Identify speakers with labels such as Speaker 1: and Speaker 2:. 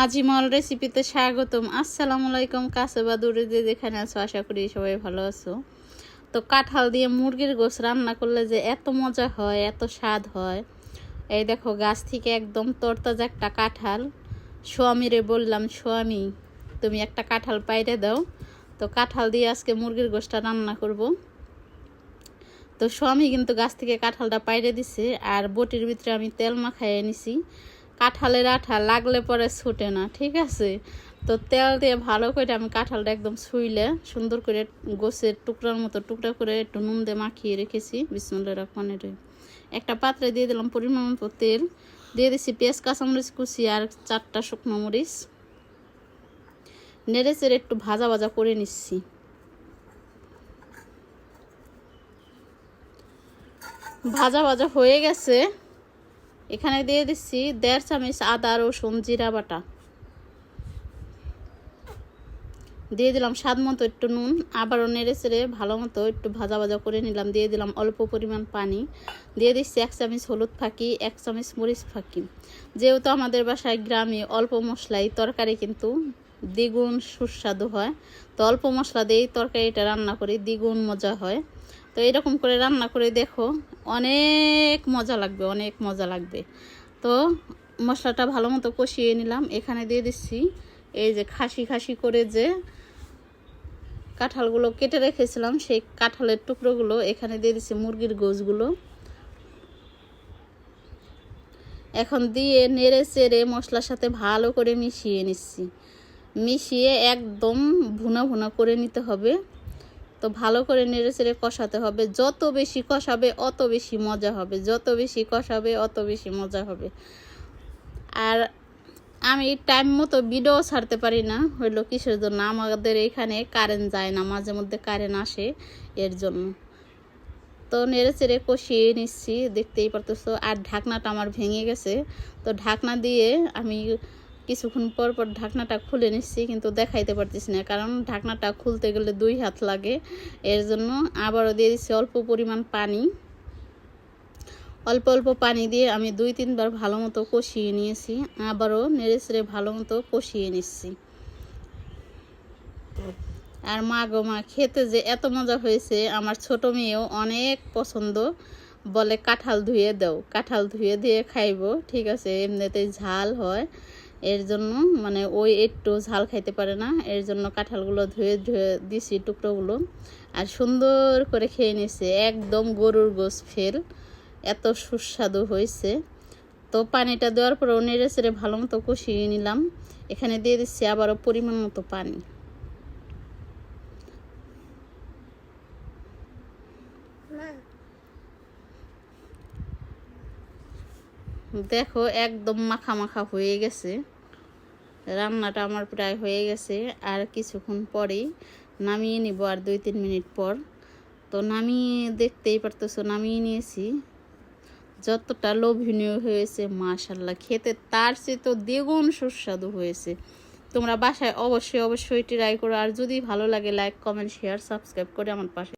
Speaker 1: আজিমল রেসিপিতে স্বাগতম। আসসালামু আলাইকুম, কাছে বা দূরে যে যেখানে আছো, আশা করি সবাই ভালো আছো। তো কাঁঠাল দিয়ে মুরগির গোস রান্না করলে যে এত মজা হয়, এত স্বাদ হয়। এই দেখো, গাছ থেকে একদম তরতাজা একটা কাঁঠাল। স্বামীরে বললাম, স্বামী, তুমি একটা কাঁঠাল পাইরে দাও। তো কাঁঠাল দিয়ে আজকে মুরগির গোসটা রান্না করব। তো স্বামী কিন্তু গাছ থেকে কাঁঠালটা পাইরে দিছে, আর বটির ভিতরে আমি তেল মাখাইয়ে নিছি কাঁঠালের আঠা লাগলে পরে ছুটে না, ঠিক আছে? তো তেল দিয়ে ভালো করে আমি কাঁঠালটা একদম ছুইলে সুন্দর করে গোছের টুকরার মতো টুকরা করে একটু নুন দিয়ে মাখিয়ে রেখেছি বিসমুল্লা রহমানের একটা পাত্রে দিয়ে দিলাম পরিমাণ মতো তেল, দিয়ে দিছি পেঁয়াজ, কাঁচামরিচ কুচি আর চারটা শুকনো মরিচ। নেড়ে চেড়ে একটু ভাজা ভাজা করে নিচ্ছি। ভাজা ভাজা হয়ে গেছে। এখানে দিয়ে দিচ্ছি দেড় চামচ আদা, রসুন, জিরা বাটা। দিয়ে দিলাম স্বাদ মতো একটু নুন। আবারও নেড়ে চেড়ে ভালো মতো একটু ভাজা ভাজা করে নিলাম। দিয়ে দিলাম অল্প পরিমাণ পানি। দিয়ে দিচ্ছি এক চামচ হলুদ ফাঁকি, এক চামচ মরিচ ফাঁকি। যেহেতু আমাদের বাসায় গ্রামে অল্প মশলাই, তরকারি কিন্তু দ্বিগুণ সুস্বাদু হয়। তো অল্প মশলা দিয়েই তরকারিটা রান্না করি, দ্বিগুণ মজা হয়। তো এরকম করে রান্না করে দেখো, অনেক মজা লাগবে, অনেক মজা লাগবে। তো মশলাটা ভালো মতো কষিয়ে নিলাম। এখানে দিয়ে দিচ্ছি এই যে খাসি খাসি করে যে কাঁঠালগুলো কেটে রেখেছিলাম, সেই কাঁঠালের টুকরোগুলো। এখানে দিয়ে দিচ্ছি মুরগির গোছগুলো এখন দিয়ে নেড়ে চেড়ে মশলার সাথে ভালো করে মিশিয়ে নিচ্ছি। মিশিয়ে একদম ভুনা ভুনা করে নিতে হবে। তো ভালো করে নেড়ে চেড়ে কষাতে হবে। যত বেশি কষাবে, অত বেশি মজা হবে। যত বেশি কষাবে, অত বেশি মজা হবে। আর আমি টাইম মতো ভিডিও ছাড়তে পারি না। হইল কিসের জন্য? আমাদের এখানে কারেন্ট যায় না। মাঝে মধ্যে কারেন্ট আসে এর জন্য। তো নেড়ে চেড়ে কষিয়ে নিচ্ছি। দেখতেই পারতেছো, আর ঢাকনাটা আমার ভেঙে গেছে। তো ঢাকনা দিয়ে আমি কিছুক্ষণ পর পর ঢাকনাটা খুলে নিচ্ছি, কিন্তু দেখাইতে পারতেছি না, কারণ ঢাকনাটা খুলতে গেলে দুই হাত লাগে। এর জন্য আবারও দিয়ে দিচ্ছি অল্প পরিমাণ পানি। অল্প অল্প পানি দিয়ে আমি দুই তিনবার ভালো মতো কষিয়ে নিয়েছি, আবারও নেড়ে চেড়ে ভালো মতো কষিয়ে নিচ্ছি। আর মা গো মা, খেতে যে এত মজা হয়েছে, আমার ছোট মেয়েও অনেক পছন্দ। বলে কাঁঠাল ধুয়ে দাও, কাঁঠাল ধুয়ে দিয়ে খাইব, ঠিক আছে, এমনিতেই ঝাল হয়। এর জন্য মানে ওই একটু ঝাল খাইতে পারে না, এর জন্য কাঁঠালগুলো ধুয়ে ধুয়ে দিছি টুকরোগুলো। আর সুন্দর করে খেয়ে নিছে একদম গরুর গোস ফেল, এত সুস্বাদু হয়েছে। তো পানিটা দেওয়ার পর নেড়ে চেড়ে ভালো মতো কষিয়ে নিলাম। এখানে দিয়ে দিচ্ছি আবারও পরিমাণ মতো পানি। দেখো, একদম মাখা মাখা হয়ে গেছে। রান্নাটা আমার প্রায় হয়ে গেছে, আর কিছুক্ষণ পরেই নামিয়ে নিব আর দুই তিন মিনিট পর। তো নামিয়ে দেখতেই পারতেছো, নামিয়ে নিয়েছি। যতটা লোভনীয় হয়েছে মাশাল্লাহ খেতে তার চেয়ে তো দ্বিগুণ সুস্বাদু হয়েছে। তোমরা বাসায় অবশ্যই অবশ্যই ট্রাই করো, আর যদি ভালো লাগে লাইক কমেন্ট শেয়ার সাবস্ক্রাইব করে আমার পাশে